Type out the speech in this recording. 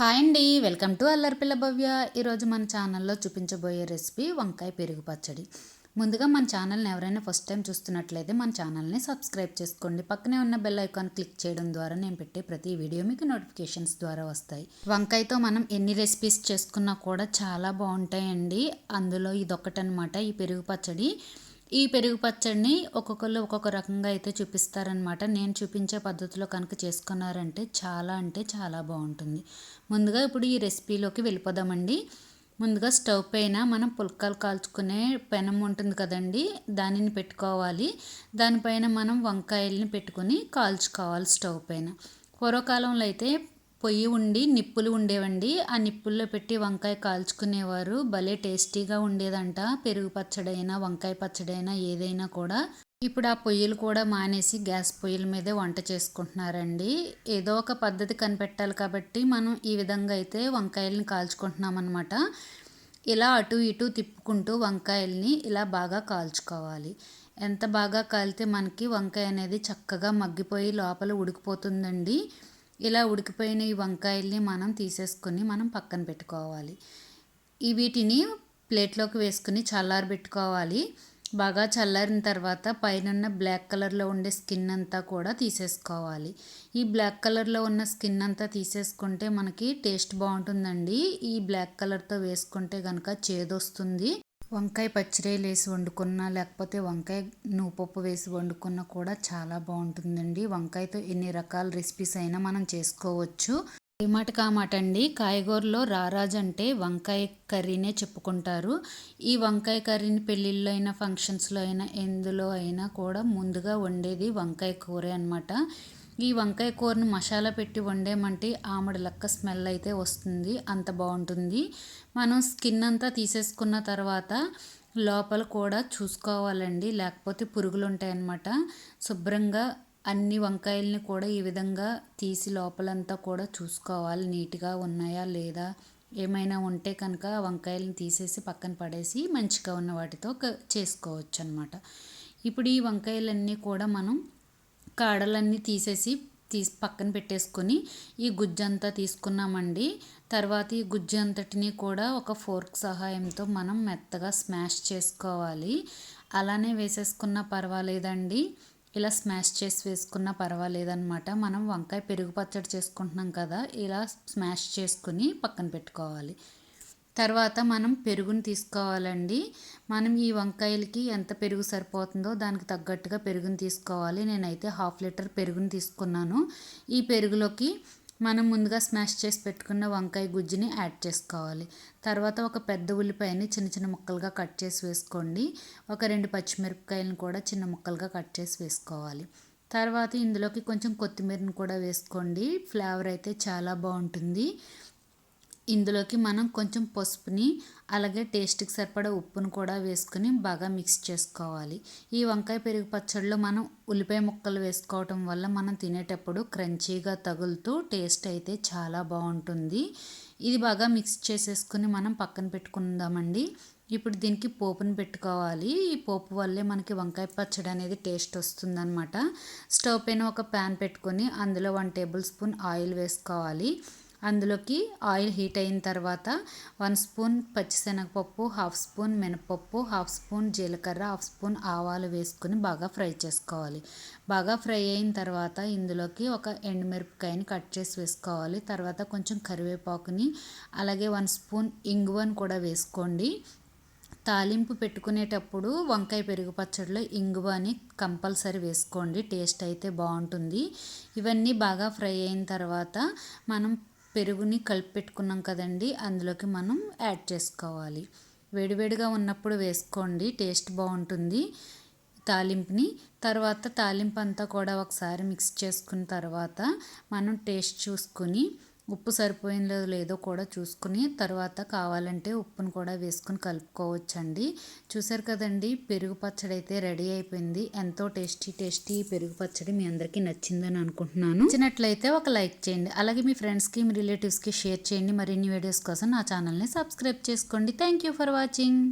Hi అండి. Welcome to Allaripilla Bhavya. ఈరోజు మన ఛానల్లో చూపించబోయే రెసిపీ వంకాయ పెరుగు పచ్చడి. ముందుగా మన ఛానల్ని ఎవరైనా ఫస్ట్ టైం చూస్తున్నట్లయితే మన ఛానల్ని సబ్స్క్రైబ్ చేసుకోండి. పక్కనే ఉన్న బెల్ ఐకాన్ క్లిక్ చేయడం ద్వారా నేను పెట్టే ప్రతి వీడియో మీకు నోటిఫికేషన్స్ ద్వారా వస్తాయి. వంకాయతో మనం ఎన్ని రెసిపీస్ చేసుకున్నా కూడా చాలా బాగుంటాయండి. అందులో ఇదొక్కటనమాట ఈ పెరుగు పచ్చడి. ఈ పెరుగు పచ్చడిని ఒక్కొక్కరు ఒక్కొక్క రకంగా అయితే చూపిస్తారనమాట నేను చూపించే పద్ధతిలో కనుక చేసుకున్నారంటే చాలా అంటే చాలా బాగుంటుంది. ముందుగా ఇప్పుడు ఈ రెసిపీలోకి వెళ్ళిపోదామండి. ముందుగా స్టవ్ పైన మనం పుల్కాలు కాల్చుకునే పెనం ఉంటుంది కదండి దానిని పెట్టుకోవాలి. దానిపైన మనం వంకాయల్ని పెట్టుకుని కాల్చుకోవాలి స్టవ్ పైన. పూర్వకాలంలో అయితే పొయ్యి ఉండి నిప్పులు ఉండేవండి. ఆ నిప్పుల్లో పెట్టి వంకాయ కాల్చుకునేవారు. భలే టేస్టీగా ఉండేదంట. పెరుగు పచ్చడైనా వంకాయ పచ్చడైనా ఏదైనా కూడా. ఇప్పుడు ఆ పొయ్యిలు కూడా మానేసి గ్యాస్ పొయ్యిల మీదే వంట చేసుకుంటున్నారండి. ఏదో ఒక పద్ధతి కనిపెట్టాలి కాబట్టి మనం ఈ విధంగా అయితే వంకాయలని కాల్చుకుంటున్నాం అనమాట ఇలా అటు ఇటు తిప్పుకుంటూ వంకాయల్ని ఇలా బాగా కాల్చుకోవాలి. ఎంత బాగా కాలితే మనకి వంకాయ అనేది చక్కగా మగ్గిపోయి లోపల ఉడికిపోతుందండి. ఇలా ఉడికిపోయిన ఈ వంకాయల్ని మనం తీసేసుకొని మనం పక్కన పెట్టుకోవాలి. ఈ వీటిని ప్లేట్లోకి వేసుకుని చల్లారబెట్టుకోవాలి బాగా చల్లారిన తర్వాత పైన బ్లాక్ కలర్లో ఉండే స్కిన్ అంతా కూడా తీసేసుకోవాలి. ఈ బ్లాక్ కలర్లో ఉన్న స్కిన్ అంతా తీసేసుకుంటే మనకి టేస్ట్ బాగుంటుందండి. ఈ బ్లాక్ కలర్తో వేసుకుంటే కనుక చేదొస్తుంది. వంకాయ పచ్చిరేలు వేసి వండుకున్నా లేకపోతే వంకాయ నువ్వుపప్పు వేసి వండుకున్నా కూడా చాలా బాగుంటుందండి. వంకాయతో ఎన్ని రకాల రెసిపీస్ అయినా మనం చేసుకోవచ్చు. ఏ మాట కామాట అండి. కాయగూరలో రారాజ్ అంటే వంకాయ కర్రీనే చెప్పుకుంటారు. ఈ వంకాయ కర్రీని పెళ్ళిళ్ళలో అయినా ఫంక్షన్స్లో అయినా ఎందులో అయినా కూడా ముందుగా వండేది వంకాయ కూర అనమాట ఈ వంకాయ కూరని మసాలా పెట్టి వండేమంటే ఆమడి లెక్క స్మెల్ అయితే వస్తుంది అంత బాగుంటుంది. మనం స్కిన్ అంతా తీసేసుకున్న తర్వాత లోపల కూడా చూసుకోవాలండి. లేకపోతే పురుగులు ఉంటాయన్నమాట శుభ్రంగా అన్ని వంకాయల్ని కూడా ఈ విధంగా తీసి లోపలంతా కూడా చూసుకోవాలి. నీట్గా ఉన్నాయా లేదా? ఏమైనా ఉంటే కనుక వంకాయలను తీసేసి పక్కన పడేసి మంచిగా ఉన్న వాటితో చేసుకోవచ్చు అనమాట ఇప్పుడు ఈ వంకాయలన్నీ కూడా మనం కాడలన్నీ తీసేసి తీసి పక్కన పెట్టేసుకొని ఈ గుజ్జంతా తీసుకున్నామండి. తర్వాత ఈ గుజ్జు అంతటిని కూడా ఒక ఫోర్క్ సహాయంతో మనం మెత్తగా స్మాష్ చేసుకోవాలి. అలానే వేసేసుకున్న పర్వాలేదండి. ఇలా స్మాష్ చేసి వేసుకున్న పర్వాలేదనమాట మనం వంకాయ పెరుగు పచ్చడి చేసుకుంటున్నాం కదా ఇలా స్మాష్ చేసుకుని పక్కన పెట్టుకోవాలి. తర్వాత మనం పెరుగుని తీసుకోవాలండి. మనం ఈ వంకాయలకి ఎంత పెరుగు సరిపోతుందో దానికి తగ్గట్టుగా పెరుగుని తీసుకోవాలి. నేనైతే హాఫ్ లీటర్ పెరుగుని తీసుకున్నాను. ఈ పెరుగులోకి మనం ముందుగా స్మాష్ చేసి పెట్టుకున్న వంకాయ గుజ్జుని యాడ్ చేసుకోవాలి. తర్వాత ఒక పెద్ద ఉల్లిపాయని చిన్న చిన్న ముక్కలుగా కట్ చేసి వేసుకోండి. ఒక రెండు పచ్చిమిరపకాయలను కూడా చిన్న ముక్కలుగా కట్ చేసి వేసుకోవాలి. తర్వాత ఇందులోకి కొంచెం కొత్తిమీరను కూడా వేసుకోండి. ఫ్లేవర్ అయితే చాలా బాగుంటుంది. ఇందులోకి మనం కొంచెం పసుపుని అలాగే టేస్ట్కి సరిపడా ఉప్పును కూడా వేసుకుని బాగా మిక్స్ చేసుకోవాలి. ఈ వంకాయ పెరుగు పచ్చడిలో మనం ఉల్లిపాయ ముక్కలు వేసుకోవటం వల్ల మనం తినేటప్పుడు క్రంచీగా తగులుతూ టేస్ట్ అయితే చాలా బాగుంటుంది. ఇది బాగా మిక్స్ చేసేసుకుని మనం పక్కన పెట్టుకుందామండి. ఇప్పుడు దీనికి పోపుని పెట్టుకోవాలి. ఈ పోపు వల్లే మనకి వంకాయ పచ్చడి అనేది టేస్ట్ వస్తుందన్నమాట. స్టవ్ పైన ఒక ప్యాన్ పెట్టుకొని అందులో వన్ టేబుల్ స్పూన్ ఆయిల్ వేసుకోవాలి. అందులోకి ఆయిల్ హీట్ అయిన తర్వాత వన్ స్పూన్ పచ్చిశనగపప్పు హాఫ్ స్పూన్ మినపప్పు హాఫ్ స్పూన్ జీలకర్ర హాఫ్ స్పూన్ ఆవాలు వేసుకుని బాగా ఫ్రై చేసుకోవాలి. బాగా ఫ్రై అయిన తర్వాత ఇందులోకి ఒక ఎండుమిరపకాయని కట్ చేసి వేసుకోవాలి. తర్వాత కొంచెం కరివేపాకుని అలాగే వన్ స్పూన్ ఇంగువను కూడా వేసుకోండి. తాలింపు పెట్టుకునేటప్పుడు వంకాయ పెరుగు పచ్చడిలో ఇంగువని కంపల్సరీ వేసుకోండి. టేస్ట్ అయితే బాగుంటుంది. ఇవన్నీ బాగా ఫ్రై అయిన తర్వాత మనం పెరుగుని కలిపి పెట్టుకున్నాం కదండి అందులోకి మనం యాడ్ చేసుకోవాలి. వేడివేడిగా ఉన్నప్పుడు వేసుకోండి టేస్ట్ బాగుంటుంది తాలింపుని. తర్వాత తాలింపు అంతా కూడా ఒకసారి మిక్స్ చేసుకున్న తర్వాత మనం టేస్ట్ చూసుకుని ఉప్పు సరిపోయిందో లేదో కూడా చూసుకుని తర్వాత కావాలంటే ఉప్పును కూడా వేసుకుని కలుపుకోవచ్చండి. చూసారు కదండి పెరుగు పచ్చడి అయితే రెడీ అయిపోయింది. ఎంతో టేస్టీ టేస్టీ పెరుగు పచ్చడి మీ అందరికీ నచ్చిందని అనుకుంటున్నాను. నచ్చినట్లయితే ఒక లైక్ చేయండి. అలాగే మీ ఫ్రెండ్స్కి మీ రిలేటివ్స్కి షేర్ చేయండి. మరిన్ని వీడియోస్ కోసం నా ఛానల్ని సబ్స్క్రైబ్ చేసుకోండి. Thank you for watching.